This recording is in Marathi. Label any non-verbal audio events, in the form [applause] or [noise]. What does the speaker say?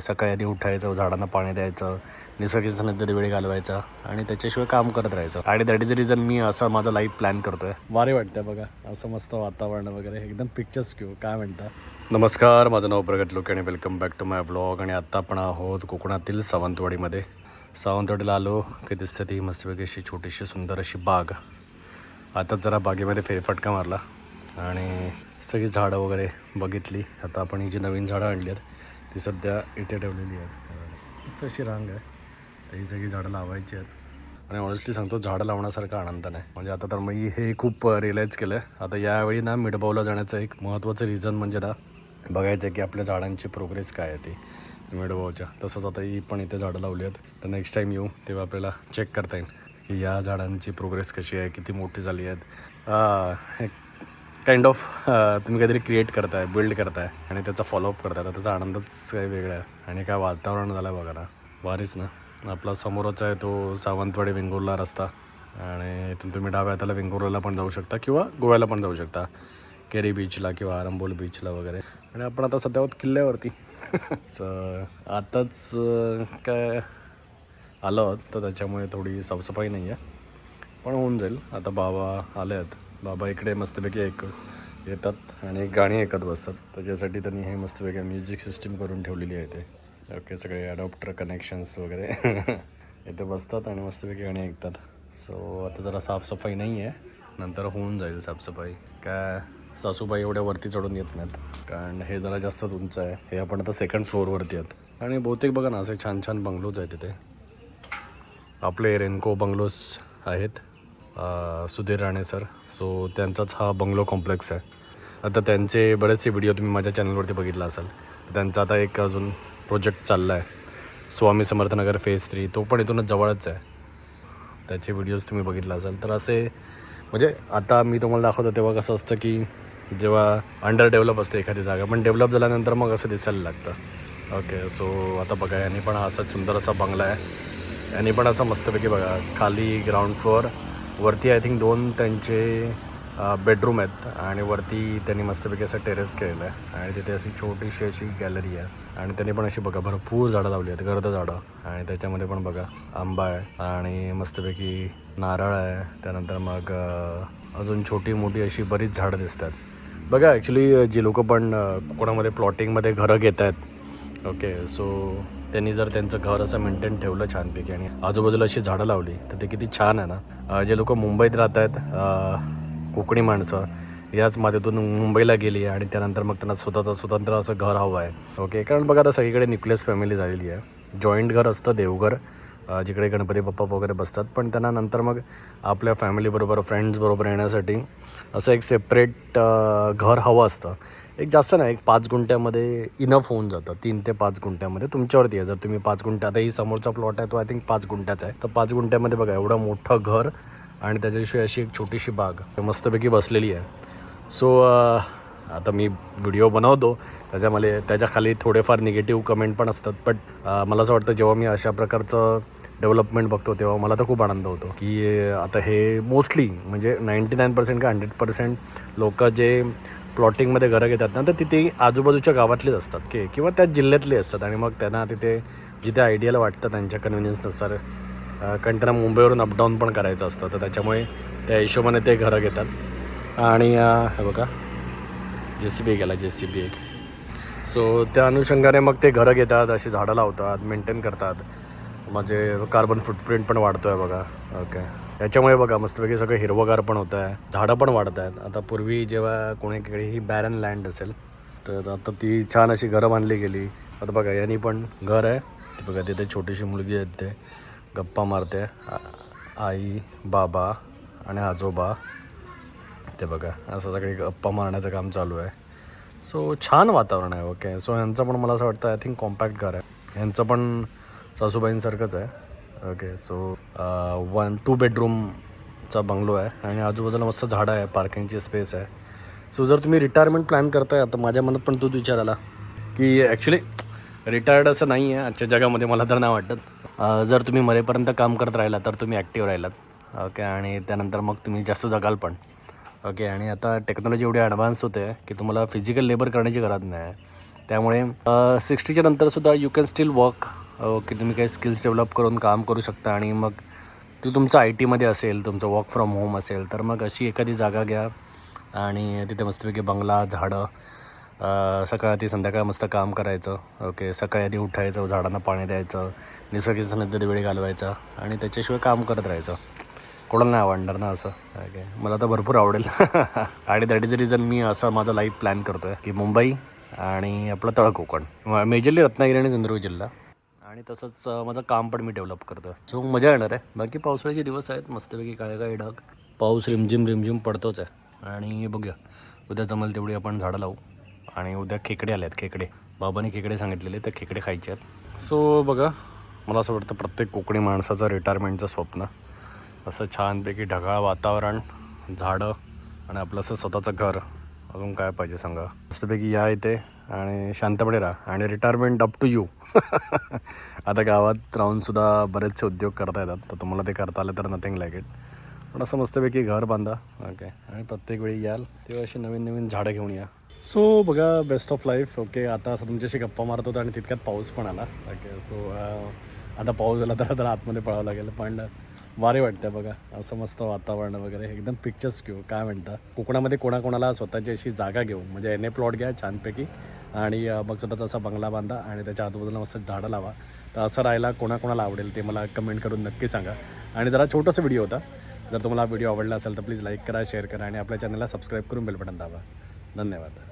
सकाळी आधी उठायचं झाडांना पाणी द्यायचं निसर्गाच्या नंतर वेळ घालवायचा आणि त्याच्याशिवाय काम करत राहायचं. आणि दॅट इज रिझन मी असं माझं लाईफ प्लॅन करतोय. भारी वाटतंय बघा. असं मस्त वातावरण वगैरे. एकदम पिक्चर्स घेऊ. काय म्हणता? नमस्कार. माझं नाव प्रगत लोके आणि welcome back to my blog आणि आत्ता आपण आहोत कोकणातील सावंतवाडीमध्ये. सावंतवाडीला आलो. की दिसते ती मस्तपैकी अशी छोटीशी सुंदर अशी बाग. आताच जरा बागेमध्ये फेरफटका मारला. आणि सगळी झाडं वगैरे बघितली. आता आपण ही जी नवीन झाडं आणली आहेत ती सध्या इथे ठेवलेली आहेत. मस्त अशी रांग आहे. तर ही सगळी झाडं लावायची आहेत. आणि ऑनेस्टली सांगतो झाडं लावण्यासारखा आनंद नाही. म्हणजे आता तर मी हे खूप रिअलाईज केलं आहे आता यावेळी ना मिडबावला जाण्याचं एक महत्त्वाचं रिझन म्हणजे ना बघायचं आहे की आपल्या झाडांची प्रोग्रेस काय आहे ती. मिडबावच्या तसंच आता ही पण इथे झाडं लावली आहेत. तर नेक्स्ट टाईम येऊ तेव्हा आपल्याला चेक करता येईल की या झाडांची प्रोग्रेस कशी आहे किती मोठी झाली आहेत. काइंड ऑफ uh, तुम्ही काहीतरी क्रिएट करताय बिल्ड करताय आणि त्याचा फॉलोअप करताय. तर त्याचा आनंदच काही वेगळा आहे. आणि काय वातावरण झालं आहे बघा ना. ना. आपला समोरच आहे तो सावंतवाडी वेंगुर्ला रस्ता. आणि इथून तुम्ही डाव्या हाताला वेंगुर्ल्याला पण जाऊ शकता किंवा गोव्याला पण जाऊ शकता. केरी बीचला किंवा आरंबोल बीचला वगैरे. आणि आपण आता सध्या आहोत किल्ल्यावरती. [laughs] स आताच काय आलो आहोत. तर त्याच्यामुळे थोडी साफसफाई नाही आहे पण होऊन जाईल. आता बाबा आले आहेत बाबा इकडे मस्तपैकी एक येतात आणि एक गाणी ऐकत बसतात. त्याच्यासाठी त्यांनी हे मस्तपैकी म्युझिक सिस्टीम करून ठेवलेली आहे ते. ओके सगळे अडॉप्टर कनेक्शन्स वगैरे. [laughs] इथे बसतात आणि मस्तपैकी गाणी ऐकतात. सो आता जरा साफसफाई नाही आहे नंतर होऊन जाईल साफसफाई. काय सासूबाई एवढ्या वरती चढून येत नाहीत. कारण हे जरा जास्तच उंच आहे. हे आपण आता सेकंड फ्लोअरवरती आहेत. आणि बहुतेक बघा ना असे छान छान बंगलोज आहेत तिथे आपले रेनको बंगलोज आहेत. सुधीर राणे सर सो त्यांचाच हा बंगलो कॉम्प्लेक्स आहे. आता त्यांचे बरेचसे व्हिडिओ तुम्ही माझ्या चॅनलवरती बघितला असाल. त्यांचा आता एक अजून प्रोजेक्ट चालला आहे स्वामी समर्थनगर फेज थ्री तो पण इथूनच जवळच आहे. त्याचे व्हिडिओज तुम्ही बघितला असाल. तर असे म्हणजे आता मी तुम्हाला दाखवतो तेव्हा कसं असतं की जेव्हा अंडर डेव्हलप असते एखादी जागा पण डेव्हलप झाल्यानंतर मग असं दिसायला लागतं. ओके सो आता बघा यांनी पण हा असा सुंदर असा बंगला आहे. यांनी पण असं मस्तपैकी बघा खाली ग्राउंड फ्लोअर वरती आय थिंक दोन त्यांचे बेडरूम आहेत आणि वरती त्यांनी मस्तपैकी असं टेरेस केलेलं आहे. आणि तिथे अशी छोटीशी अशी गॅलरी आहे. आणि त्यांनी पण अशी बघा भरपूर झाडं लावली आहेत गर्द झाडं. आणि त्याच्यामध्ये पण बघा आंबा आहे आणि मस्तपैकी नारळ आहे. त्यानंतर मग अजून छोटी मोठी अशी बरीच झाडं दिसतात. बघा ॲक्च्युली जे लोक पण कोकणामध्ये प्लॉटिंगमध्ये घरं घेत आहेत ओके सो त्यांनी जर त्यांचं घर असं मेंटेन ठेवलं छानपैकी आणि आजूबाजूला अशी झाडं लावली तर ते किती छान आहे ना. जे लोक मुंबईत राहत आहेत कोकणी माणसं याच मातीतून मुंबईला गेली आणि त्यानंतर मग त्यांना स्वतःचं स्वतंत्र असं घर हवं आहे. ओके कारण बघा आता सगळीकडे न्यूक्लियस फॅमिली झालेली आहे. जॉईंट घर असतं देवघर जिकडे गणपती बाप्पा वगैरे बसतात. पण त्यांना नंतर मग आपल्या फॅमिलीबरोबर फ्रेंड्सबरोबर येण्यासाठी असं एक सेपरेट घर हवं असतं. एक जास्त नाही एक पाच गुंठ्यामध्ये इनफ होऊन जातं. तीन ते पाच गुंठ्यामध्ये तुमच्यावरती आहे. जर तुम्ही पाच गुंठ्या आता ही समोरचा प्लॉट आहे तो आय थिंक पाच गुंठ्याचा आहे. तर पाच गुंठ्यामध्ये बघा एवढं मोठं घर आणि त्याच्याशिवाय अशी एक छोटीशी बाग. मस्तपैकी बसलेली आहे. सो आता मी व्हिडिओ बनवतो. त्याच्यामध्ये त्याच्याखाली थोडेफार निगेटिव्ह कमेंट पण असतात. बट मला असं वाटतं जेव्हा मी अशा प्रकारचं डेव्हलपमेंट बघतो तेव्हा मला तर खूप आनंद होतो. की आता हे मोस्टली म्हणजे नाईंटी नाईन पर्सेंट का हंड्रेड पर्सेंट लोक जे प्लॉटिंगमध्ये घरं घेतात ना तर तिथे आजूबाजूच्या गावातलेच असतात की किंवा त्या जिल्ह्यातले असतात. आणि मग त्यांना तिथे जिथे आयडियाला वाटतं त्यांच्या कन्व्हिनियन्सनुसार कारण त्यांना मुंबईवरून अपडाऊन पण करायचं असतं तर त्याच्यामुळे त्या हिशोबाने ते घरं घेतात. आणि हे बघा जे सी बी गेला जे सी बी एक. सो त्या अनुषंगाने मग ते घरं घेतात अशी झाडं लावतात मेंटेन करतात. माझे कार्बन फुटप्रिंट पण वाढतो आहे बघा. ओके याच्यामुळे बघा मस्तपैकी सगळं हिरवगार पण होतं आहे. झाडं पण वाढत आहेत. आता पूर्वी जेव्हा कोणीकडे ही बॅरन लँड असेल तर आता ती छान अशी घरं बांधली गेली. आता बघा यांनी पण घर आहे. बघा तिथे छोटीशी मुलगी आहेत ते गप्पा मारते. आई बाबा आणि आजोबा. ते बघा असं सगळे गप्पा मारण्याचं काम चालू आहे. सो छान वातावरण आहे ओके सो यांचं पण मला असं वाटतं आय थिंक कॉम्पॅक्ट घर आहे. यांचं पण सासूबाईंसारखंच आहे. ओके सो वन टू बेडरूमचा बंगलो आहे आणि आजूबाजूला मस्त झाडं आहे पार्किंगची स्पेस आहे. सो जर तुम्ही रिटायरमेंट प्लॅन करताय आता माझ्या मनात पण तोच विचार आला की ॲक्च्युली रिटायर्ड असं नाही आहे आजच्या जगामध्ये मला तर नाही वाटत. Uh, जर तुम्ही मरेपर्यंत काम करत राहिला तर तुम्ही ॲक्टिव्ह राहिलात. ओके आणि त्यानंतर मग तुम्ही जास्त जगाल पण. ओके आणि आता टेक्नॉलॉजी एवढी ॲडव्हान्स होते की तुम्हाला फिजिकल लेबर करण्याची गरज नाही. त्यामुळे सिक्स्टीच्या नंतरसुद्धा यू कॅन स्टील वर्क की तुम्ही काही स्किल्स डेव्हलप करून काम करू शकता आणि मग ते तुमचं आय टीमध्ये असेल तुमचं वर्क फ्रॉम होम असेल तर मग अशी एखादी जागा घ्या. आणि तिथे मस्तपैकी बंगला झाडं सकाळ ती संध्याकाळ मस्त काम करायचं. ओके सकाळी आधी उठायचं झाडांना पाणी द्यायचं निसर्गाच्या सानिध्यात वेळ घालवायचा आणि त्याच्याशिवाय काम करत राहायचं. कोणाला नाही आवडणार ना असं? ओके मला तर भरपूर आवडेल. [laughs] आणि दॅट इज द रिझन मी असं माझं लाईफ प्लॅन करतो आहे की मुंबई आणि आपलं तळ कोकण मेजरली रत्नागिरी आणि सिंधुदुर्ग जिल्हा. आणि तसंच माझं काम पण मी डेव्हलप करतो सो मजा येणार आहे. बाकी पावसाळ्याचे दिवस आहेत. मस्तपैकी काळे काळे ढग. पाऊस रिमझिम रिमझिम पडतोच आहे. आणि बघूया. उद्या जमेल तेवढी आपण झाडं लावू. आणि उद्या खेकडे आले आहेत खेकडे. बाबाने खेकडे सांगितलेले तर खेकडे खायचे आहेत. सो बघा. मला असं वाटतं प्रत्येक कोकणी माणसाचं रिटायरमेंटचं स्वप्न. असं छानपैकी ढगाळ वातावरण झाडं आणि आपलं असं स्वतःचं घर. अजून काय पाहिजे सांगा? मस्तपैकी या इथे. आणि शांतपणे राहा. आणि रिटायरमेंट अप टू यू आता गावात राहूनसुद्धा बरेचसे उद्योग करता येतात. तर तुम्हाला ते करता आलं तर नथिंग लाईक इट पण असं मस्तपैकी घर बांधा. ओके आणि प्रत्येक वेळी याल तेव्हा अशी नवीन नवीन झाडं घेऊन या. सो बघा बेस्ट ऑफ लाईफ ओके आता असं तुमच्याशी गप्पा मारत होतो आणि तितक्यात पाऊस पण आला. ओके सो आता पाऊस आला तर आता आतमध्ये पळावं लागेल. पण वारे वाटतं बघा. असं मस्त वातावरण वगैरे. एकदम पिक्चर्स घेऊ काय म्हणता? कोकणामध्ये कोणाकोणाला स्वतःची अशी जागा घेऊ म्हणजे एन ए प्लॉट घ्या छानपैकी. आणि मग स्वतःचा असा बंगला बांधा आणि त्याच्या आजूबाजूला मस्त झाडं लावा. तर असं राहायला कोणाकोणाला आवडेल ते मला कमेंट करून नक्की सांगा. आणि जरा छोटासा व्हिडिओ होता. जर तुम्हाला हा व्हिडिओ आवडला असेल तर प्लीज लाईक करा शेअर करा आणि आपल्या चॅनलला सबस्क्राईब करून बेल बटन दाबा. धन्यवाद.